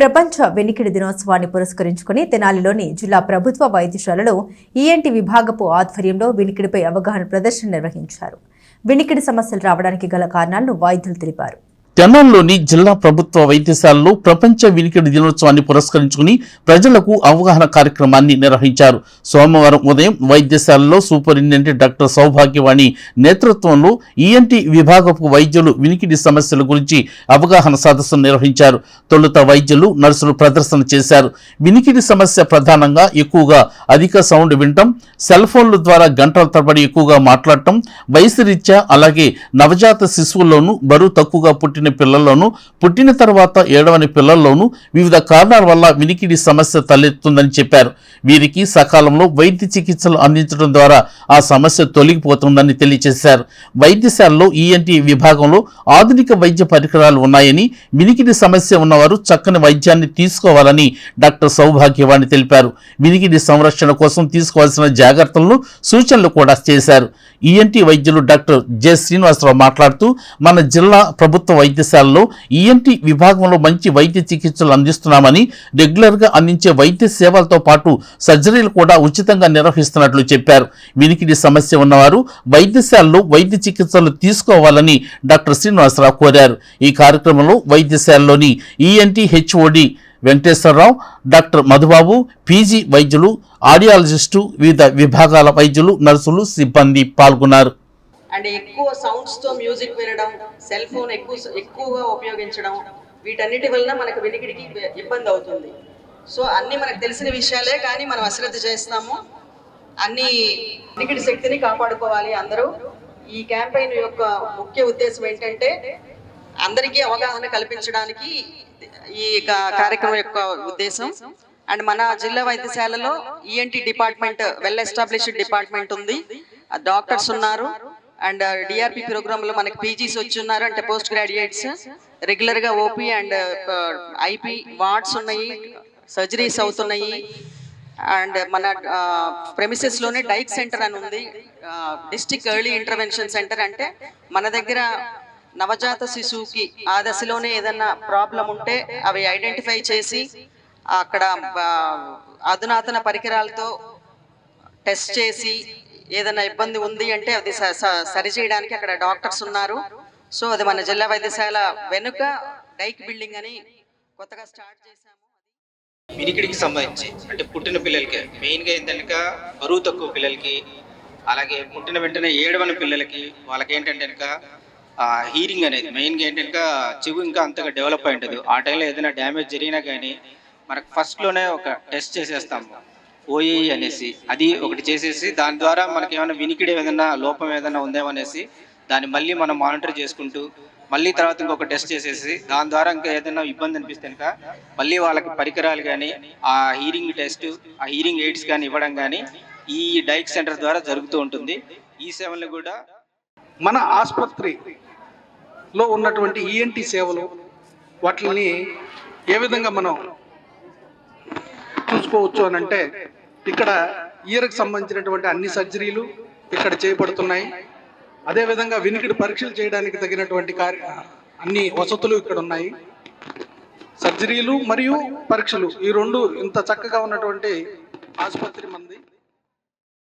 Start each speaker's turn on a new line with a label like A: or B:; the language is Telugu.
A: ప్రపంచ వెనికిడి దినోత్సవాన్ని పురస్కరించుకుని తెనాలిలోని జిల్లా ప్రభుత్వ వైద్యశాలలో ఈఎన్టీ విభాగపు ఆధ్వర్యంలో వినికిడిపై అవగాహన ప్రదర్శన నిర్వహించారు. వినికిడి సమస్యలు రావడానికి గల కారణాలను వైద్యులు తెలిపారు.
B: తెనాల్లోని జిల్లా ప్రభుత్వ వైద్యశాలలో ప్రపంచ వినికిడి దినోత్సవాన్ని పురస్కరించుకుని ప్రజలకు అవగాహన కార్యక్రమాన్ని నిర్వహించారు. సోమవారం ఉదయం వైద్యశాలలో సూపరింటెండెంట్ డాక్టర్ సౌభాగ్యవాణి నేతృత్వంలో ఈఎన్టీ విభాగపు వైద్యులు వినికిడి సమస్యల గురించి అవగాహన సదస్సును నిర్వహించారు. తొలుత వైద్యులు నర్సులు ప్రదర్శన చేశారు. వినికిడి సమస్య ప్రధానంగా ఎక్కువగా అధిక సౌండ్ వినటం సెల్ ఫోన్ల ద్వారా గంటల తరబడి ఎక్కువగా మాట్లాడటం వయసు రీత్యా అలాగే నవజాత శిశువుల్లోనూ బరువు తక్కువగా పుట్టిన పిల్లల్లోనూ పుట్టిన తర్వాత ఏడవని పిల్లల్లోనూ వివిధ కారణాల వల్ల వినికిడి సమస్య తలెత్తుందని చెప్పారు. వీరికి సకాలంలో వైద్య చికిత్సలు అందించడం ద్వారా ఆ సమస్య తొలగిపోతుందని తెలియజేశారు. వైద్యశాలలో ఈఎన్టీ విభాగంలో ఆధునిక వైద్య పరికరాలు ఉన్నాయని వినికిడి సమస్య ఉన్నవారు చక్కని వైద్యాన్ని తీసుకోవాలని డాక్టర్ సౌభాగ్యవాణి తెలిపారు. వినికిడి సంరక్షణ కోసం తీసుకోవాల్సిన జాగ్రత్తలను సూచనలు కూడా చేశారు. ఈఎన్టీ వైద్యులు డాక్టర్ జె శ్రీనివాసరావు మాట్లాడుతూ మన జిల్లా ప్రభుత్వ వైద్యశాలలో ఈఎన్టీ విభాగంలో మంచి వైద్య చికిత్సలు అందిస్తున్నామని రెగ్యులర్గా అందించే వైద్య సేవలతో పాటు సర్జరీలు కూడా ఉచితంగా నిర్వహిస్తున్నట్లు చెప్పారు. వినికిడి సమస్య ఉన్నవారు వైద్యశాలలో వైద్య చికిత్సలు తీసుకోవాలని డాక్టర్ శ్రీనివాసరావు కోరారు. ఈ కార్యక్రమంలో వైద్యశాలలోని ENT HOD Venkateswara Rao doctor Madhubabu PG వైద్యులు ఆడియాలజిస్టు వివిధ విభాగాల వైద్యులు నర్సులు సిబ్బంది పాల్గొన్నారు.
C: అండ్ ఎక్కువ సౌండ్స్తో మ్యూజిక్ వినడం సెల్ ఫోన్ ఎక్కువ ఎక్కువగా ఉపయోగించడం వీటన్నిటి వలన మనకు వినికిడికి ఇబ్బంది అవుతుంది. సో అన్ని మనకు తెలిసిన విషయాలే కానీ మనం అశ్రద్ధ చేస్తాము. అన్ని వినికిడి శక్తిని కాపాడుకోవాలి అందరూ. ఈ క్యాంపెయిన్ యొక్క ముఖ్య ఉద్దేశం ఏంటంటే అందరికీ అవగాహన కల్పించడానికి ఈ కార్యక్రమం యొక్క ఉద్దేశం. అండ్ మన జిల్లా వైద్యశాలలో ENT department well established department ఉంది. డాక్టర్స్ ఉన్నారు. అండ్ డిఆర్పి ప్రోగ్రామ్లో మనకి పీజీస్ వచ్చి ఉన్నారు అంటే పోస్ట్ గ్రాడ్యుయేట్స్ రెగ్యులర్గా ఓపీ అండ్ ఐపీ వార్డ్స్ ఉన్నాయి సర్జరీస్ అవుతున్నాయి. అండ్ మన ప్రెమిసెస్లోనే డైక్ సెంటర్ అని ఉంది. డిస్టిక్ ఎర్లీ ఇంటర్వెన్షన్ సెంటర్ అంటే మన దగ్గర నవజాత శిశువుకి ఆ దశలోనే ఏదన్నా ప్రాబ్లం ఉంటే అవి ఐడెంటిఫై చేసి అక్కడ అధునాతన పరికరాలతో టెస్ట్ చేసి ఏదైనా ఇబ్బంది ఉంది అంటే అది స- స- సరిచేయడానికి అక్కడ డాక్టర్స్ ఉన్నారు. సో అది మన జిల్లా వైద్యశాల వెనుక డైక్ బిల్డింగ్ అని కొత్తగా స్టార్ట్ చేశాము.
D: వినికిడికి సంబంధించి అంటే పుట్టిన పిల్లలకి మెయిన్గా ఏంటనక బరువు తక్కువ పిల్లలకి అలాగే పుట్టిన వెంటనే ఏడవని పిల్లలకి వాళ్ళకి ఏంటంటే కనుక హీరింగ్ అనేది మెయిన్గా ఏంటంటే చెవు ఇంకా అంతగా డెవలప్ అయి ఉంటుంది ఆ టైంలో ఏదైనా డ్యామేజ్ జరిగినా కానీ మనకు ఫస్ట్లోనే ఒక టెస్ట్ చేసేస్తాము. ఓఏఈ అనేసి అది ఒకటి చేసేసి దాని ద్వారా మనకి ఏమైనా వినికిడి ఏదైనా లోపం ఏదైనా ఉందేమో అనేసి దాన్ని మళ్ళీ మనం మానిటర్ చేసుకుంటూ మళ్ళీ తర్వాత ఇంకొక టెస్ట్ చేసేసి దాని ద్వారా ఇంకా ఏదైనా ఇబ్బంది అనిపిస్తే కనుక మళ్ళీ వాళ్ళకి పరికరాలు కానీ ఆ హీరింగ్ టెస్ట్ ఆ హీరింగ్ ఎయిడ్స్ కానీ ఇవ్వడం కానీ ఈ డైక్ సెంటర్ ద్వారా జరుగుతూ ఉంటుంది. ఈ సేవలు కూడా
E: మన ఆసుపత్రిలో ఉన్నటువంటి ఈఎన్టీ సేవలు వాటిని ఏ విధంగా మనం చూసుకోవచ్చు అని అంటే ఇక్కడ ఈయరకు సంబంధించినటువంటి అన్ని సర్జరీలు ఇక్కడ చేపడుతున్నాయి. అదేవిధంగా వినికిడి పరీక్షలు చేయడానికి తగినటువంటి కార్య అన్ని వసతులు ఇక్కడ ఉన్నాయి. సర్జరీలు మరియు పరీక్షలు ఈ రెండు ఇంత చక్కగా ఉన్నటువంటి ఆసుపత్రి మంది